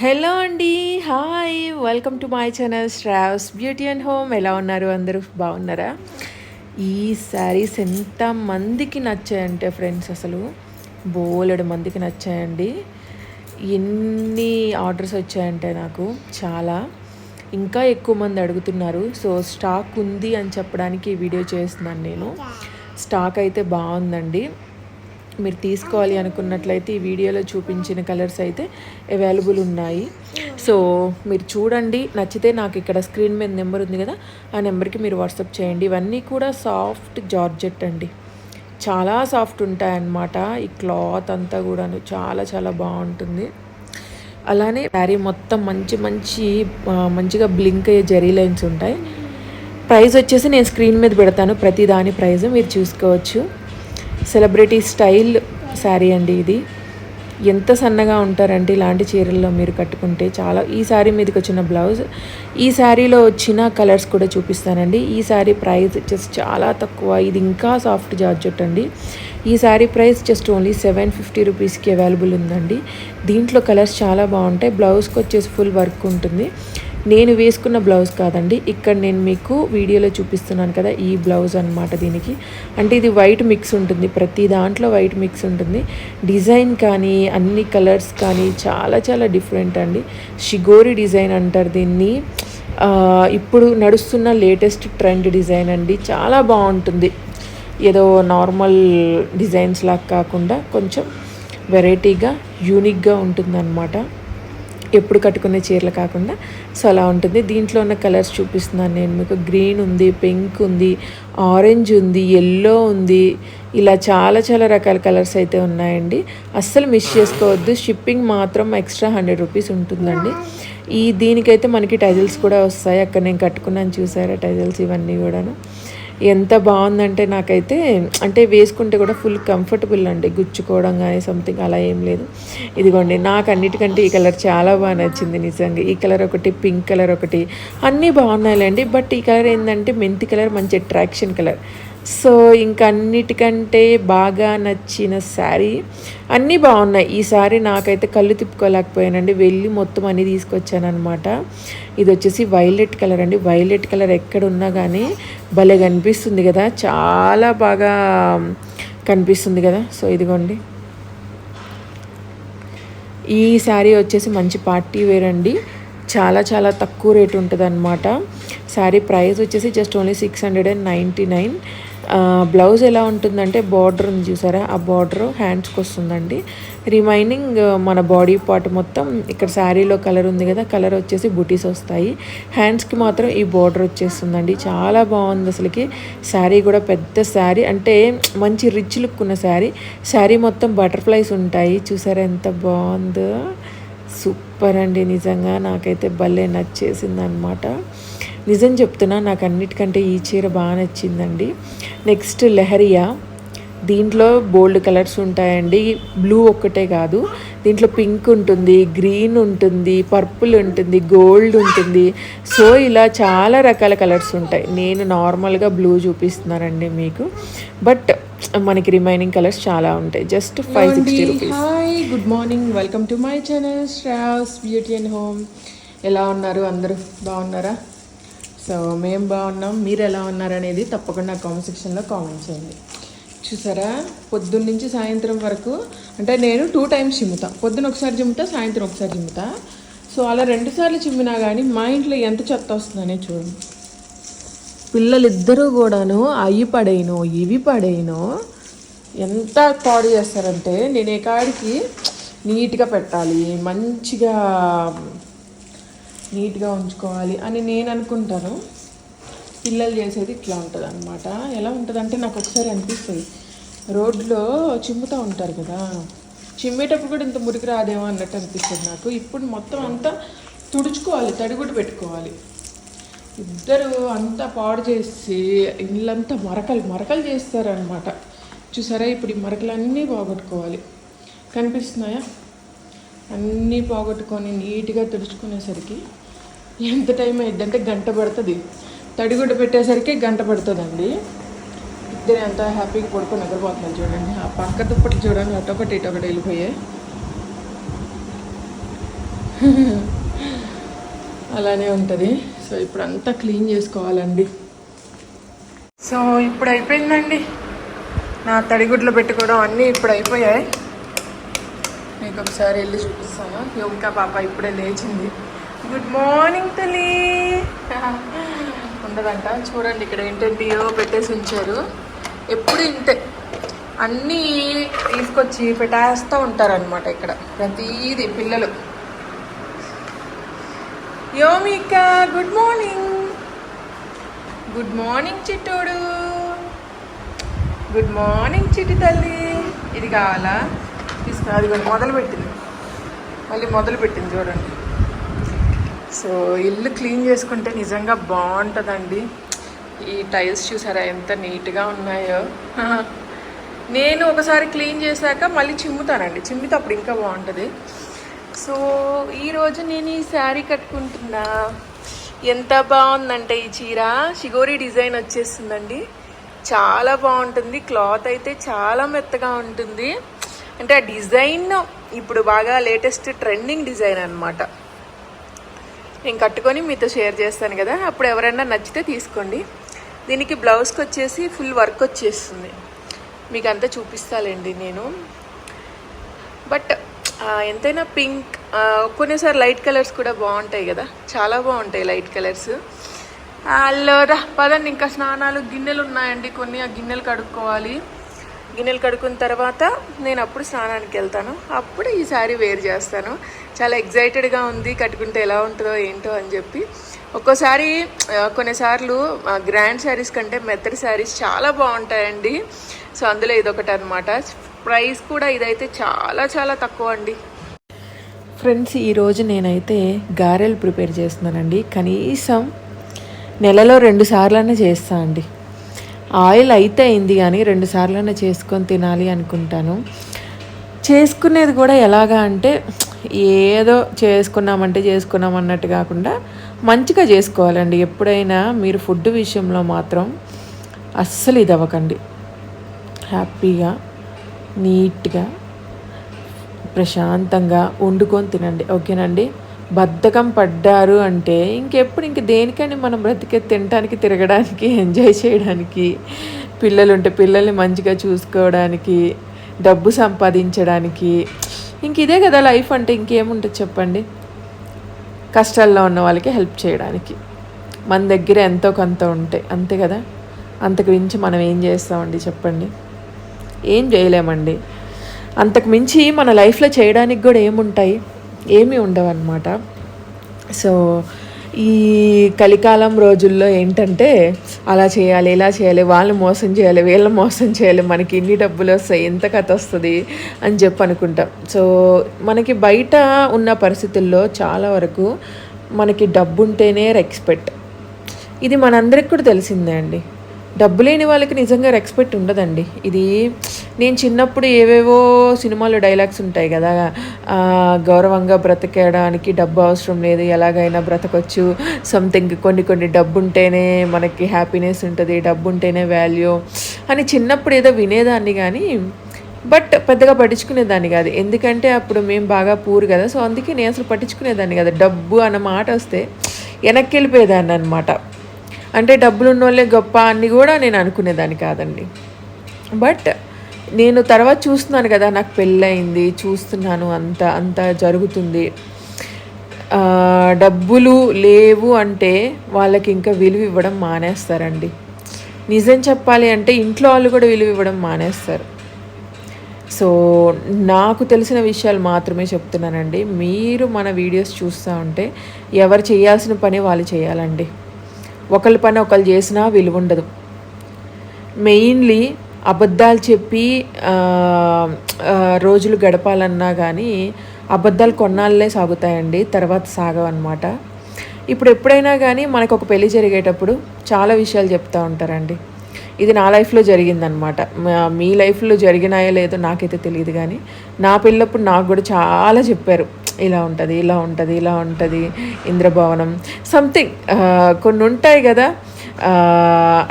Hello అండి hi welcome to my channel Sravs beauty and home. ఎలా ఉన్నారు అందరూ? బాగున్నారా? ఈ శారీస్ ఎంత మందికి నచ్చాయంటే ఫ్రెండ్స్ అసలు బోలెడు మందికి నచ్చాయండి. ఎన్ని ఆర్డర్స్ వచ్చాయంటే నాకు చాలా. ఇంకా ఎక్కువ మంది అడుగుతున్నారు సో స్టాక్ ఉంది అని చెప్పడానికి ఈ వీడియో చేస్తున్నాను నేను. స్టాక్ అయితే బాగుందండి. మీరు తీసుకోవాలి అనుకున్నట్లయితే ఈ వీడియోలో చూపించిన కలర్స్ అయితే అవైలబుల్ ఉన్నాయి. సో మీరు చూడండి నచ్చితే నాకు ఇక్కడ స్క్రీన్ మీద నెంబర్ ఉంది కదా ఆ నెంబర్కి మీరు వాట్సాప్ చేయండి. ఇవన్నీ కూడా సాఫ్ట్ జార్జెట్ అండి. చాలా సాఫ్ట్ ఉంటాయన్నమాట. ఈ క్లాత్ అంతా కూడాను చాలా చాలా బాగుంటుంది. అలానే శారీ మొత్తం మంచి మంచి మంచిగా బ్లింక్ అయ్యే జెరీ లైన్స్ ఉంటాయి. ప్రైస్ వచ్చేసి నేను స్క్రీన్ మీద పెడతాను. ప్రతి దాని ప్రైస్ మీరు చూసుకోవచ్చు. సెలబ్రిటీ స్టైల్ శారీ అండి ఇది. ఎంత సన్నగా ఉంటారంటే ఇలాంటి చీరల్లో మీరు కట్టుకుంటే చాలా ఈ శారీ మీదకి వచ్చిన బ్లౌజ్ ఈ శారీలో వచ్చిన కలర్స్ కూడా చూపిస్తానండి. ఈ శారీ ప్రైస్ జస్ట్ చాలా తక్కువ ఇది ఇంకా సాఫ్ట్ జార్జెట్ అండి. ఈ sari price just only seven fifty రూపీస్కి అవైలబుల్ ఉందండి. దీంట్లో కలర్స్ చాలా బాగుంటాయి. బ్లౌజ్కి వచ్చేసి ఫుల్ వర్క్ ఉంటుంది. నేను వేసుకున్న బ్లౌజ్ కాదండి. ఇక్కడ నేను మీకు వీడియోలో చూపిస్తున్నాను కదా ఈ బ్లౌజ్ అన్నమాట దీనికి. అంటే ఇది వైట్ మిక్స్ ఉంటుంది. ప్రతి దాంట్లో వైట్ మిక్స్ ఉంటుంది. డిజైన్ కానీ అన్ని కలర్స్ కానీ చాలా చాలా డిఫరెంట్ అండి. షిగోరి డిజైన్ అంటారు దీన్ని. ఇప్పుడు నడుస్తున్న లేటెస్ట్ ట్రెండ్ డిజైన్ అండి. చాలా బాగుంటుంది. ఏదో నార్మల్ డిజైన్స్ లాగా కాకుండా కొంచెం వెరైటీగా యూనిక్గా ఉంటుందన్నమాట. ఎప్పుడు కట్టుకునే చీరలు కాకుండా. సో అలా ఉంటుంది. దీంట్లో ఉన్న కలర్స్ చూపిస్తున్నాను నేను మీకు. గ్రీన్ ఉంది పింక్ ఉంది ఆరెంజ్ ఉంది ఎల్లో ఉంది. ఇలా చాలా చాలా రకాల కలర్స్ అయితే ఉన్నాయండి. అస్సలు మిస్ చేసుకోవద్దు. షిప్పింగ్ మాత్రం ఎక్స్ట్రా హండ్రెడ్ రూపీస్ ఉంటుందండి. ఈ దీనికైతే మనకి టైజల్స్ కూడా వస్తాయి. అక్కడ నేను కట్టుకున్నాను చూసారా టైజల్స్ ఇవన్నీ కూడాను. ఎంత బాగుందంటే నాకైతే అంటే వేసుకుంటే కూడా ఫుల్ కంఫర్టబుల్ అండి. గుచ్చుకోవడం కానీ సంథింగ్ అలా ఏం లేదు. ఇదిగోండి నాకు అన్నిటికంటే ఈ కలర్ చాలా బాగా నచ్చింది నిజంగా. ఈ కలర్ ఒకటి పింక్ కలర్ ఒకటి అన్నీ బాగున్నాయిలేండి. బట్ ఈ కలర్ ఏంటంటే మెంతి కలర్ మంచి అట్రాక్షన్ కలర్ సో ఇంకన్నిటికంటే బాగా నచ్చిన శారీ అన్నీ బాగున్నాయి. ఈ శారీ నాకైతే కళ్ళు తిప్పుకోలేకపోయానండి. వెళ్ళి మొత్తం అన్నీ తీసుకొచ్చానమాట ఇది వచ్చేసి వైలెట్ కలర్ అండి. వైలెట్ కలర్ ఎక్కడ ఉన్నా కానీ భలే కనిపిస్తుంది కదా. చాలా బాగా కనిపిస్తుంది కదా. సో ఇదిగోండి. ఈ శారీ వచ్చేసి మంచి పార్టీ వేర్ అండి. చాలా చాలా తక్కువ రేట్ ఉంటుంది అనమాట శారీ ప్రైస్ వచ్చేసి just only six hundred and ninety nine. Blouse ఎలా ఉంటుందంటే బార్డర్ ఉంది చూసారా? ఆ బార్డర్ హ్యాండ్స్కి వస్తుందండి. రిమైనింగ్ మన బాడీ పార్ట్ మొత్తం ఇక్కడ శారీలో కలర్ ఉంది కదా కలర్ వచ్చేసి బుటీస్ వస్తాయి. హ్యాండ్స్కి మాత్రం ఈ బార్డర్ వచ్చేస్తుందండి. చాలా బాగుంది అసలుకి. శారీ కూడా పెద్ద శారీ. అంటే మంచి రిచ్ లుక్ ఉన్న శారీ. శారీ మొత్తం బటర్ఫ్లైస్ ఉంటాయి. చూసారా ఎంత బాగుందో. సూపర్ అండి నిజంగా. నాకైతే భలే నచ్చేసింది అనమాట నిజం చెప్తున్నా నాకు అన్నిటికంటే ఈ చీర బాగా నచ్చిందండి. నెక్స్ట్ లెహరియా. దీంట్లో బోల్డ్ కలర్స్ ఉంటాయండి. బ్లూ ఒక్కటే కాదు దీంట్లో పింక్ ఉంటుంది గ్రీన్ ఉంటుంది పర్పుల్ ఉంటుంది గోల్డ్ ఉంటుంది. సో ఇలా చాలా రకాల కలర్స్ ఉంటాయి. నేను నార్మల్గా బ్లూ చూపిస్తున్నానండి మీకు. బట్ మనకి రిమైనింగ్ కలర్స్ చాలా ఉంటాయి. Just five sixty rupees. Hi good morning. Welcome to my channel straws beauty and home. ఎలా ఉన్నారు అందరూ? బాగున్నారా? సో మేము బాగున్నాం. మీరు ఎలా ఉన్నారనేది తప్పకుండా కామెంట్ సెక్షన్లో కామెంట్ చేయండి. చూసారా? పొద్దున్న నుంచి సాయంత్రం వరకు అంటే నేను టూ టైమ్స్ చిమ్ముతా. పొద్దున ఒకసారి చిమ్ముతా సాయంత్రం ఒకసారి చిమ్ముతా. సో అలా రెండు సార్లు చిమ్మినా కానీ మా ఇంట్లో ఎంత చెత్త వస్తుందనే చూడండి. పిల్లలిద్దరూ కూడాను అవి పడేయను ఇవి పడేయను ఎంత పాడు చేస్తారంటే నేను ఏ కాడికి నీట్గా పెట్టాలి మంచిగా నీట్గా ఉంచుకోవాలి అని నేను అనుకుంటాను. పిల్లలు చేసేది ఇట్లా ఉంటుంది అనమాట ఎలా ఉంటుంది అంటే నాకు ఒకసారి అనిపిస్తుంది. రోడ్లో చిమ్ముతూ ఉంటారు కదా. చిమ్మేటప్పుడు కూడా ఇంత మురికి రాదేమో అన్నట్టు అనిపిస్తుంది నాకు. ఇప్పుడు మొత్తం అంతా తుడుచుకోవాలి తడిగుడ్డు పెట్టుకోవాలి. ఇద్దరు అంతా పాడు చేసి ఇల్లంతా మరకలు మరకలు చేస్తారనమాట చూసారా? ఇప్పుడు ఈ మరకలన్నీ పోగొట్టుకోవాలి. కనిపిస్తున్నాయా? అన్నీ పోగొట్టుకొని నీట్గా తుడుచుకునేసరికి ఎంత టైం అయింది గంట పడుతుంది. తడిగుడ్డ పెట్టేసరికి గంట పడుతుందండి. ఇద్దరు ఎంత హ్యాపీగా పడుకొని నిద్రపోతున్నారు చూడండి. ఆ పక్క దుప్పటి చూడండి అటొకటి ఇటొకటి వెళ్ళిపోయాయి. అలానే ఉంటుంది. సో ఇప్పుడు అంతా క్లీన్ చేసుకోవాలండి. సో ఇప్పుడు అయిపోయిందండి. నా తడిగుడ్లు పెట్టుకోవడం అన్నీ ఇప్పుడు అయిపోయాయి. మీకు ఒకసారి వెళ్ళి చూపిస్తాను. యోగిక పాప ఇప్పుడే లేచింది. గుడ్ మార్నింగ్ తల్లి. ఉండదంట. చూడండి ఇక్కడ ఏంటంటేయో పెట్టేసి ఉంచారు. ఎప్పుడు ఇంతే. అన్నీ తీసుకొచ్చి పెట్టేస్తూ ఉంటారనమాట ఇక్కడ. ప్రతీది పిల్లలు. యోమిక గుడ్ మార్నింగ్ గుడ్ మార్నింగ్ చిట్టోడు. గుడ్ మార్నింగ్ చిట్టి తల్లి. ఇది కావాలా? అది కూడా మొదలు పెట్టింది మళ్ళీ మొదలు పెట్టింది చూడండి. సో ఇల్లు క్లీన్ చేసుకుంటే నిజంగా బాగుంటుందండి. ఈ టైల్స్ చూసారా ఎంత నీట్గా ఉన్నాయో. నేను ఒకసారి క్లీన్ చేశాక మళ్ళీ చిమ్ముతానండి. చిమ్మితే అప్పుడు ఇంకా బాగుంటుంది. సో ఈరోజు నేను ఈ శారీ కట్టుకుంటున్నా. ఎంత బాగుందంటే ఈ చీర. షిగోరి డిజైన్ వచ్చేస్తుందండి. చాలా బాగుంటుంది. క్లాత్ అయితే చాలా మెత్తగా ఉంటుంది. అంటే ఆ డిజైన్ ఇప్పుడు బాగా లేటెస్ట్ ట్రెండింగ్ డిజైన్ అనమాట నేను కట్టుకొని మీతో షేర్ చేస్తాను కదా అప్పుడు ఎవరైనా నచ్చితే తీసుకోండి. దీనికి బ్లౌజ్కి వచ్చేసి ఫుల్ వర్క్ వచ్చేస్తుంది. మీకు అంతా చూపిస్తాలేండి నేను. బట్ ఎంతైనా పింక్ కొన్నిసారి లైట్ కలర్స్ కూడా బాగుంటాయి కదా చాలా బాగుంటాయి లైట్ కలర్స్ అల్లోరా పదండి ఇంకా స్నానాలు గిన్నెలు ఉన్నాయండి కొన్ని ఆ గిన్నెలు కడుక్కోవాలి. గిన్నెలు కడుక్కున్న తర్వాత నేను అప్పుడు స్నానానికి వెళ్తాను. అప్పుడు ఈ శారీ వేర్ చేస్తాను. చాలా ఎగ్జైటెడ్గా ఉంది కట్టుకుంటే ఎలా ఉంటుందో ఏంటో అని చెప్పి. ఒక్కోసారి కొన్నిసార్లు గ్రాండ్ శారీస్ కంటే మెత్తడి శారీస్ చాలా బాగుంటాయండి. సో అందులో ఇదొకటి అనమాట ప్రైస్ కూడా ఇదైతే చాలా చాలా తక్కువ అండి. ఫ్రెండ్స్ ఈరోజు నేనైతే గారెలు ప్రిపేర్ చేస్తున్నానండి. కనీసం నెలలో రెండు సార్లనే చేస్తా అండి. ఆయిల్ అయితే అయింది కానీ రెండు సార్లనే చేసుకొని తినాలి అనుకుంటాను. చేసుకునేది కూడా ఎలాగా అంటే ఏదో చేసుకున్నామంటే చేసుకున్నాం అన్నట్టు కాకుండా మంచిగా చేసుకోవాలండి. ఎప్పుడైనా మీరు ఫుడ్ విషయంలో మాత్రం అస్సలు ఇది అవ్వకండి. హ్యాపీగా నీట్గా ప్రశాంతంగా వండుకొని తినండి. ఓకేనండి? బద్ధకం పడ్డారు అంటే ఇంకెప్పుడు ఇంక దేనికని మనం బ్రతికే తినడానికి తిరగడానికి ఎంజాయ్ చేయడానికి పిల్లలు ఉంటే పిల్లల్ని మంచిగా చూసుకోవడానికి డబ్బు సంపాదించడానికి. ఇంక ఇదే కదా లైఫ్ అంటే ఇంకేముంటుంది చెప్పండి? కష్టాల్లో ఉన్న వాళ్ళకి హెల్ప్ చేయడానికి. మన దగ్గర ఎంతో కొంత ఉంటాయి అంతే కదా? అంతకు మించి మనం ఏం చేస్తామండి చెప్పండి? ఏం చేయలేమండి. అంతకు మించి మన లైఫ్లో చేయడానికి కూడా ఏముంటాయి? ఏమీ ఉండవన్నమాట. సో ఈ కలికాలం రోజుల్లో ఏంటంటే అలా చేయాలి ఇలా చేయాలి వాళ్ళని మోసం చేయాలి వీళ్ళని మోసం చేయాలి మనకి ఇన్ని డబ్బులు వస్తాయి ఎంత కథ వస్తుంది అని చెప్పి అనుకుంటాం. సో మనకి బయట ఉన్న పరిస్థితుల్లో చాలా వరకు మనకి డబ్బు ఉంటేనే రెస్పెక్ట్ ఇది మనందరికి కూడా తెలిసిందే అండి. డబ్బు లేని వాళ్ళకి నిజంగా రెస్పెక్ట్ ఉండదండి. ఇది నేను చిన్నప్పుడు ఏవేవో సినిమాలో డైలాగ్స్ ఉంటాయి కదా గౌరవంగా బ్రతకడానికి డబ్బు అవసరం లేదు ఎలాగైనా బ్రతకొచ్చు సంథింగ్ కొన్ని కొన్ని డబ్బు ఉంటేనే మనకి హ్యాపీనెస్ ఉంటుంది డబ్బు ఉంటేనే వాల్యూ అని చిన్నప్పుడు ఏదో వినేదాన్ని కానీ బట్ పెద్దగా పట్టించుకునేదాన్ని కాదు. ఎందుకంటే అప్పుడు మేము బాగా పూర్ కదా సో అందుకే నేను అసలు పట్టించుకునేదాన్ని కదా. డబ్బు అన్న మాట వస్తే వెనక్కి వెళ్ళిపోయేదాన్ని అనమాట అంటే డబ్బులు ఉన్నోళ్ళే గొప్ప అని కూడా నేను అనుకునేదాన్ని కాదండి. బట్ నేను తర్వాత చూస్తున్నాను కదా నాకు పెళ్ళయింది చూస్తున్నాను అంత అంత జరుగుతుంది. డబ్బులు లేవు అంటే వాళ్ళకి ఇంకా విలువ ఇవ్వడం మానేస్తారండి. నిజం చెప్పాలి అంటే ఇంట్లో వాళ్ళు కూడా విలువ ఇవ్వడం మానేస్తారు. సో నాకు తెలిసిన విషయాలు మాత్రమే చెప్తున్నానండి. మీరు మన వీడియోస్ చూస్తూ ఉంటే ఎవరు చేయాల్సిన పని వాళ్ళు చేయాలండి. ఒకళ్ళ పని ఒకళ్ళు చేసినా విలువ ఉండదు. మెయిన్లీ అబద్ధాలు చెప్పి రోజులు గడపాలన్నా కానీ అబద్ధాలు కొన్నాళ్ళే సాగుతాయండి తర్వాత సాగవన్నమాట. ఇప్పుడు ఎప్పుడైనా కానీ మనకు ఒక పెళ్ళి జరిగేటప్పుడు చాలా విషయాలు చెప్తూ ఉంటారండి. ఇది నా లైఫ్లో జరిగిందనమాట మీ లైఫ్లో జరిగినాయో లేదో నాకైతే తెలియదు కానీ నా పెళ్ళప్పుడు నాకు కూడా చాలా చెప్పారు. ఇలా ఉంటుంది ఇలా ఉంటుంది ఇలా ఉంటుంది ఇంద్రభవనం. సంథింగ్ కొన్ని ఉంటాయి కదా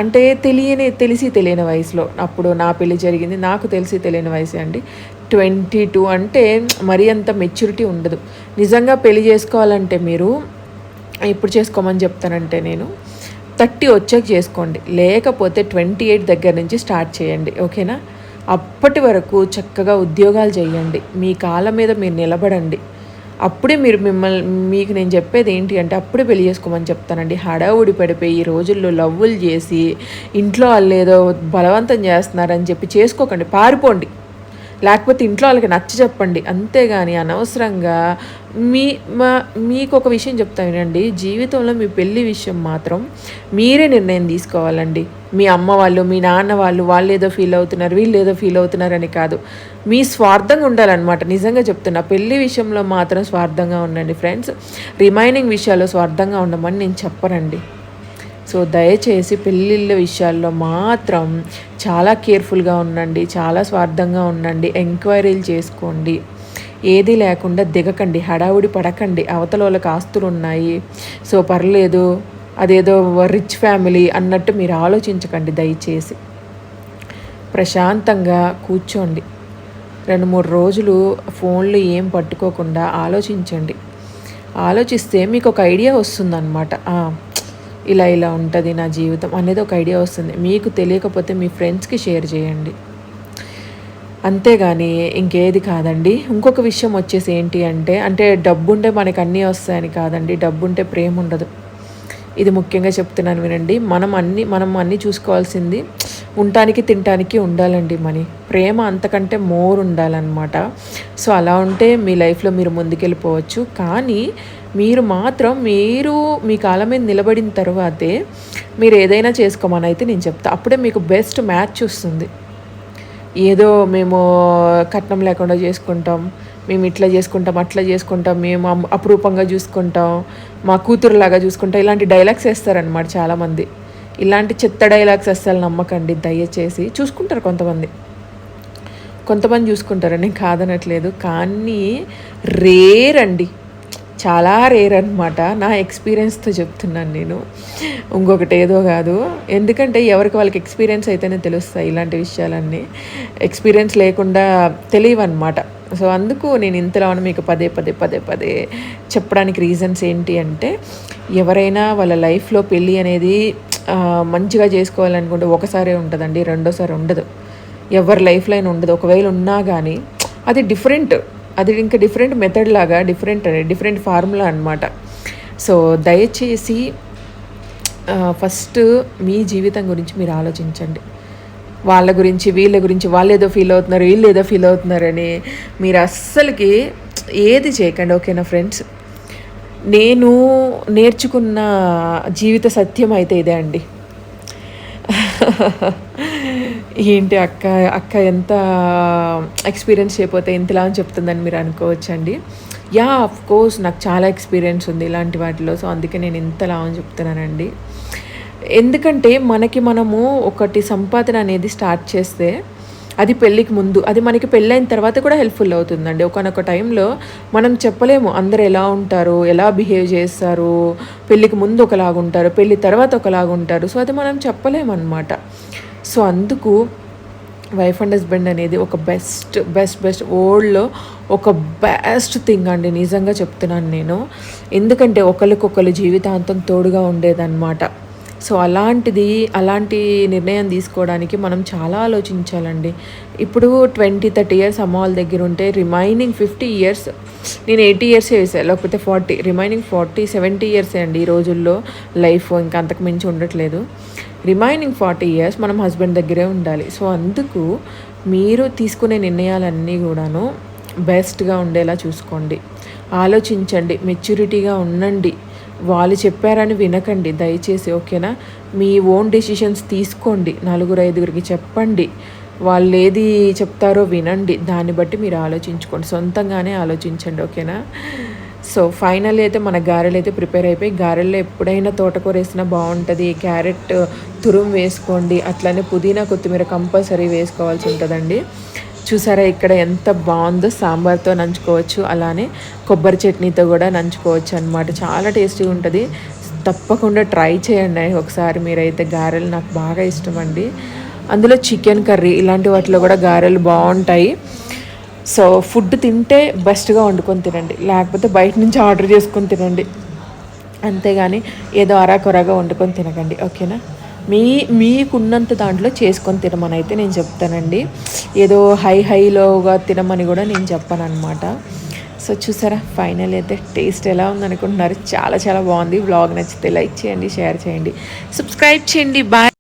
అంటే తెలియని తెలిసి తెలియని వయసులో. అప్పుడు నా పెళ్ళి జరిగింది నాకు తెలిసి తెలియని వయసు అండి. ట్వంటీ టూ అంటే మరీ అంత మెచ్యూరిటీ ఉండదు. నిజంగా పెళ్ళి చేసుకోవాలంటే మీరు ఇప్పుడు చేసుకోమని చెప్తానంటే నేను థర్టీ వచ్చాక చేసుకోండి. లేకపోతే ట్వంటీ ఎయిట్ దగ్గర నుంచి స్టార్ట్ చేయండి. ఓకేనా? అప్పటి వరకు చక్కగా ఉద్యోగాలు చేయండి. మీ కాళ్ళ మీద మీరు నిలబడండి. అప్పుడే మీరు మిమ్మల్ని మీకు నేను చెప్పేది ఏంటి అంటే అప్పుడే పెళ్ళి చేసుకోమని చెప్తానండి. హడావుడి పడిపోయి ఈ రోజుల్లో లవ్వులు చేసి ఇంట్లో వాళ్ళు ఏదో బలవంతం చేస్తున్నారని చెప్పి చేసుకోకండి. పారిపోండి. లేకపోతే ఇంట్లో వాళ్ళకి నచ్చ చెప్పండి. అంతేగాని అనవసరంగా మీ మా మీకు ఒక విషయం చెప్తా వినండి. జీవితంలో మీ పెళ్ళి విషయం మాత్రం మీరే నిర్ణయం తీసుకోవాలండి. మీ అమ్మ వాళ్ళు మీ నాన్న వాళ్ళు వాళ్ళు ఏదో ఫీల్ అవుతున్నారు వీళ్ళు ఏదో ఫీల్ అవుతున్నారని కాదు. మీ స్వార్థంగా ఉండాలన్నమాట. నిజంగా చెప్తున్నా పెళ్ళి విషయంలో మాత్రం స్వార్థంగా ఉండండి. ఫ్రెండ్స్ రిమైనింగ్ విషయాల్లో స్వార్థంగా ఉండమని నేను చెప్పనండి. సో దయచేసి పెళ్ళిళ్ళ విషయాల్లో మాత్రం చాలా కేర్ఫుల్గా ఉండండి చాలా స్వార్థంగా ఉండండి ఎంక్వైరీలు చేసుకోండి. ఏది లేకుండా దిగకండి హడావుడి పడకండి అవతల వాళ్ళకి ఆస్తులు ఉన్నాయి సో పర్లేదు అదేదో రిచ్ ఫ్యామిలీ అన్నట్టు మీరు ఆలోచించకండి దయచేసి. ప్రశాంతంగా కూర్చోండి. రెండు మూడు రోజులు ఫోన్లు ఏం పట్టుకోకుండా ఆలోచించండి. ఆలోచిస్తే మీకు ఒక ఐడియా వస్తుందన్నమాట. ఇలా ఇలా ఉంటుంది నా జీవితం అనేది ఒక ఐడియా వస్తుంది. మీకు తెలియకపోతే మీ ఫ్రెండ్స్కి షేర్ చేయండి. అంతేగాని ఇంకేది కాదండి. ఇంకొక విషయం వచ్చేసి ఏంటి అంటే అంటే డబ్బుంటే మనకు అన్నీ వస్తాయని కాదండి. డబ్బుంటే ప్రేమ ఉండదు. ఇది ముఖ్యంగా చెప్తున్నాను వినండి. మనం అన్ని మనం అన్నీ చూసుకోవాల్సింది ఉండటానికి తినటానికి ఉండాలండి మనీ. ప్రేమ అంతకంటే మోర్ ఉండాలన్నమాట. సో అలా ఉంటే మీ లైఫ్లో మీరు ముందుకెళ్ళిపోవచ్చు. కానీ మీరు మాత్రం మీరు మీ కాలం మీద నిలబడిన తర్వాతే మీరు ఏదైనా చేసుకోమని అయితే నేను చెప్తా. అప్పుడే మీకు బెస్ట్ మ్యాచ్ వస్తుంది. ఏదో మేము కట్నం లేకుండా చేసుకుంటాం మేము ఇట్లా చేసుకుంటాం అట్లా చేసుకుంటాం మేము అపురూపంగా చూసుకుంటాం మా కూతురులాగా చూసుకుంటాం ఇలాంటి డైలాగ్స్ వేస్తారనమాట చాలామంది. ఇలాంటి చెత్త డైలాగ్స్ అస్సలు నమ్మకండి దయచేసి. చూసుకుంటారు కొంతమంది. కొంతమంది చూసుకుంటారని కాదనట్లేదు. కానీ రేర్ అండి. చాలా రేర్ అనమాట నా ఎక్స్పీరియన్స్తో చెప్తున్నాను నేను. ఇంకొకటి ఏదో కాదు. ఎందుకంటే ఎవరికి వాళ్ళకి ఎక్స్పీరియన్స్ అయితేనే తెలుస్తాయి ఇలాంటి విషయాలన్నీ. ఎక్స్పీరియన్స్ లేకుండా తెలియవన్నమాట. సో అందుకు నేను ఇంతలో మీకు పదే పదే పదే పదే చెప్పడానికి రీజన్స్ ఏంటి అంటే ఎవరైనా వాళ్ళ లైఫ్లో పెళ్ళి అనేది మంచిగా చేసుకోవాలనుకుంటే ఒకసారే ఉంటుందండి రెండోసారి ఉండదు. ఎవరి లైఫ్ లైన్ ఉండదు. ఒకవేళ ఉన్నా కానీ అది డిఫరెంట్ అది ఇంకా డిఫరెంట్ మెథడ్ లాగా డిఫరెంట్ డిఫరెంట్ ఫార్ములా అనమాట సో దయచేసి ఫస్ట్ మీ జీవితం గురించి మీరు ఆలోచించండి. వాళ్ళ గురించి వీళ్ళ గురించి వాళ్ళు ఏదో ఫీల్ అవుతున్నారు వీళ్ళు ఏదో ఫీల్ అవుతున్నారని మీరు అస్సలకి ఏది చేయకండి ఓకేనా ఫ్రెండ్స్ నేను నేర్చుకున్న జీవిత సత్యం అయితే ఇదే అండి. ఏంటి అక్క అక్క ఎంత ఎక్స్పీరియన్స్ చేయకపోతే ఇంతలా అని చెప్తుందని మీరు అనుకోవచ్చండి. యా ఆఫ్ కోర్స్ నాకు చాలా ఎక్స్పీరియన్స్ ఉంది ఇలాంటి వాటిలో సో అందుకే నేను ఇంతలా అని చెప్తున్నానండి. ఎందుకంటే మనకి మనము ఒకటి సంపాదన అనేది స్టార్ట్ చేస్తే అది పెళ్ళికి ముందు అది మనకి పెళ్ళైన తర్వాత కూడా హెల్ప్ఫుల్ అవుతుందండి. ఒకనొక టైంలో మనం చెప్పలేము అందరు ఎలా ఉంటారు ఎలా బిహేవ్ చేస్తారు పెళ్ళికి ముందు ఒకలాగుంటారు పెళ్ళి తర్వాత ఒకలాగుంటారు. సో అది మనం చెప్పలేము అనమాట సో అందుకు వైఫ్ అండ్ హస్బెండ్ అనేది ఒక బెస్ట్ బెస్ట్ బెస్ట్ వరల్డ్లో ఒక బెస్ట్ థింగ్ అండి. నిజంగా చెప్తున్నాను నేను. ఎందుకంటే ఒకరికొకరు జీవితాంతం తోడుగా ఉండేదన్నమాట. సో అలాంటిది అలాంటి నిర్ణయం తీసుకోవడానికి మనం చాలా ఆలోచించాలండి. ఇప్పుడు ట్వంటీ థర్టీ ఇయర్స్ అమ్మ వాళ్ళ దగ్గర ఉంటే రిమైనింగ్ ఫిఫ్టీ ఇయర్స్ నేను ఎయిటీ ఇయర్స్ వేసాను లేకపోతే ఫార్టీ రిమైనింగ్ ఫార్టీ సెవెంటీ ఇయర్సే అండి ఈ రోజుల్లో లైఫ్. ఇంకా అంతకు మించి ఉండట్లేదు. రిమైనింగ్ ఫార్టీ ఇయర్స్ మనం హస్బెండ్ దగ్గరే ఉండాలి. సో అందుకు మీరు తీసుకునే నిర్ణయాలన్నీ కూడాను బెస్ట్గా ఉండేలా చూసుకోండి. ఆలోచించండి మెచ్యూరిటీగా ఉండండి. వాళ్ళు చెప్పారని వినకండి. దయచేసి ఓకేనా? మీ ఓన్ డెసిషన్స్ తీసుకోండి. నలుగురు ఐదుగురికి చెప్పండి. వాళ్ళు ఏది చెప్తారో వినండి. దాన్ని బట్టి మీరు ఆలోచించుకోండి. సొంతంగానే ఆలోచించండి ఓకేనా? సో ఫైనల్ అయితే మన గారెలు అయితే ప్రిపేర్ అయిపోయి గారెల్లో ఎప్పుడైనా తోటకూర వేసినా బాగుంటుంది. క్యారెట్ తురుము వేసుకోండి. అట్లనే పుదీనా కొత్తిమీర కంపల్సరీ వేసుకోవాల్సి ఉంటుందండి. చూసారా ఇక్కడ ఎంత బాగుందో? సాంబార్తో నంచుకోవచ్చు. అలానే కొబ్బరి చట్నీతో కూడా నంచుకోవచ్చు అనమాట చాలా టేస్టీగా ఉంటుంది. తప్పకుండా ట్రై చేయండి ఒకసారి మీరైతే. గారెలు నాకు బాగా ఇష్టం అండి. అందులో చికెన్ కర్రీ ఇలాంటి వాటిలో కూడా గారెలు బాగుంటాయి. సో ఫుడ్ తింటే బెస్ట్గా వండుకొని తినండి. లేకపోతే బయట నుంచి ఆర్డర్ చేసుకొని తినండి. అంతేగాని ఏదో అరాకొరాగా వండుకొని తినకండి. ఓకేనా? మీ మీకున్నంత దాంట్లో చేసుకొని తినమని అయితే నేను చెప్తానండి. ఏదో హై హైలోగా తినమని కూడా నేను చెప్పాను అనమాట సో చూసారా? ఫైనల్ అయితే టేస్ట్ ఎలా ఉందనుకుంటున్నారు? చాలా చాలా బాగుంది. వ్లాగ్ నచ్చితే లైక్ చేయండి షేర్ చేయండి. సబ్స్క్రైబ్ చేయండి. బాయ్.